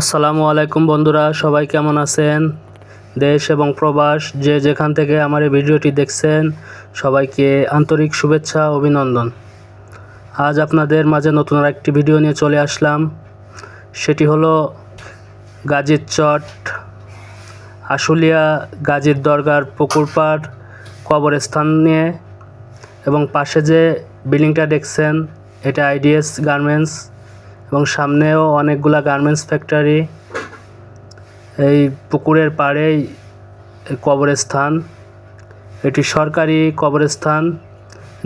আসসালামু আলাইকুম বন্ধুরা, সবাই কেমন আছেন? দেশ এবং প্রবাস, যে যেখান থেকে আমার এই ভিডিওটি দেখছেন, সবাইকে আন্তরিক শুভেচ্ছা, অভিনন্দন। আজ আপনাদের মাঝে নতুন একটি ভিডিও নিয়ে চলে আসলাম। সেটি হলো গাজীর চট, আশুলিয়া গাজীর দরগার পুকুরপাড় কবরস্থান নিয়ে এবং পাশে যে বিল্ডিংটা দেখছেন, এটা আইডিএস গার্মেন্টস। এবং সামনেও অনেকগুলা গার্মেন্টস ফ্যাক্টরি এই পুকুরের পাড়েই কবরস্থান। এটি সরকারি কবরস্থান,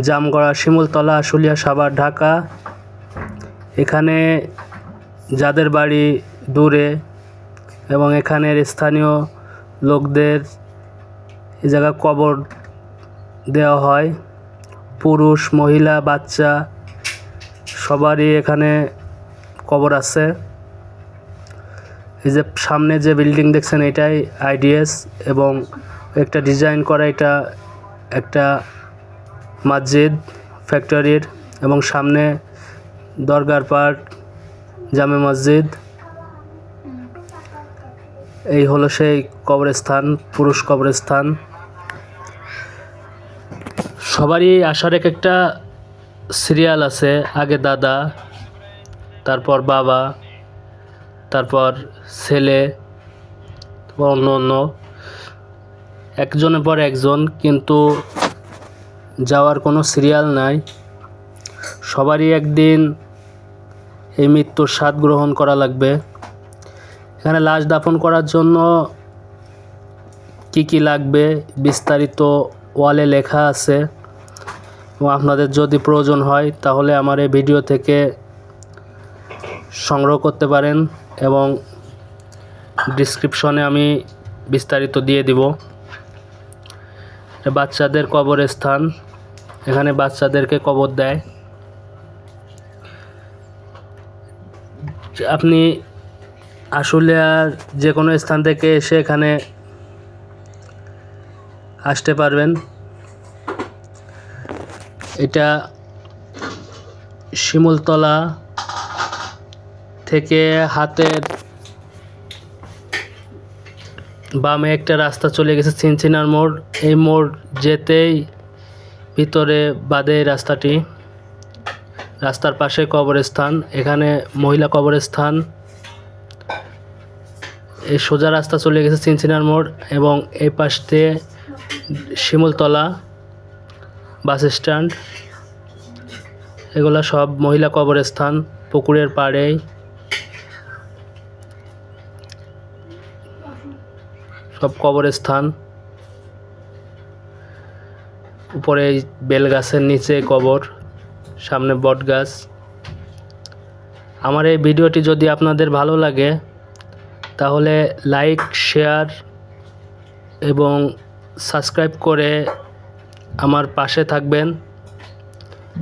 জামগড়া, শিমুলতলা, আশুলিয়া, সাভার, ঢাকা। এখানে যাদের বাড়ি দূরে এবং এখানের স্থানীয় লোকদের এই জায়গা কবর দেওয়া হয়। পুরুষ, মহিলা, বাচ্চা সবারই এখানে কবর আছে। এই যে সামনে যে বিল্ডিং দেখছেন, এটাই আইডিএস এবং একটা ডিজাইন করা এটা একটা মসজিদ, ফ্যাক্টরির এবং সামনে দরগার পার্ক জামে মসজিদ। এই হলো সেই কবরস্থান, পুরুষ কবরস্থান। সবারই আসার এক একটা সিরিয়াল আছে, আগে দাদা। তারপর বাবা, তারপর ছেলে অন্য অন্য, একজনের পর একজন, কিন্তু যাওয়ার কোনো সিরিয়াল নাই। সবারই একদিন এই মৃত্যুর স্বাদ গ্রহণ করা লাগবে। এখানে লাশ দাফন করার জন্য কি কি লাগবে বিস্তারিত ওয়ালে লেখা আছে। এবং আপনাদের যদি প্রয়োজন হয়, তাহলে আমার এই ভিডিও থেকে সংগ্রহ করতে পারেন এবং ডিসক্রিপশনে আমি বিস্তারিত দিয়ে দিব। বাচ্চাদের কবরের স্থান এখানে বাচ্চাদেরকে কবর দেয়। আপনি আসলে আর যে কোনো স্থান থেকে এসে এখানে আসতে পারবেন। এটা শিমুলতলা থেকে হাতের বামে একটা রাস্তা চলে গেছে চিনচিনার মোড়। এই মোড় যেতেই ভিতরে বাদে রাস্তাটি। রাস্তার পাশে কবরস্থান, এখানে মহিলা কবরস্থান। এই সোজা রাস্তা চলে গেছে চিনচিনার মোড় এবং এই পাশ দিয়ে শিমুলতলা বাস স্ট্যান্ড। এগুলো সব মহিলা কবরস্থান, পুকুরের পাড়েই। সব কবরস্থান। উপরে এই বেল গাছের নিচে কবর, সামনে বট গাছ আমার এই ভিডিওটি যদি আপনাদের ভালো লাগে, তাহলে লাইক, শেয়ার এবং সাবস্ক্রাইব করে আমার পাশে থাকবেন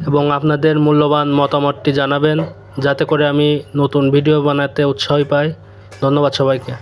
এবং আপনাদের মূল্যবান মতামতটি জানাবেন, যাতে করে আমি নতুন ভিডিও বানাতে উৎসাহ পাই। ধন্যবাদ সবাইকে।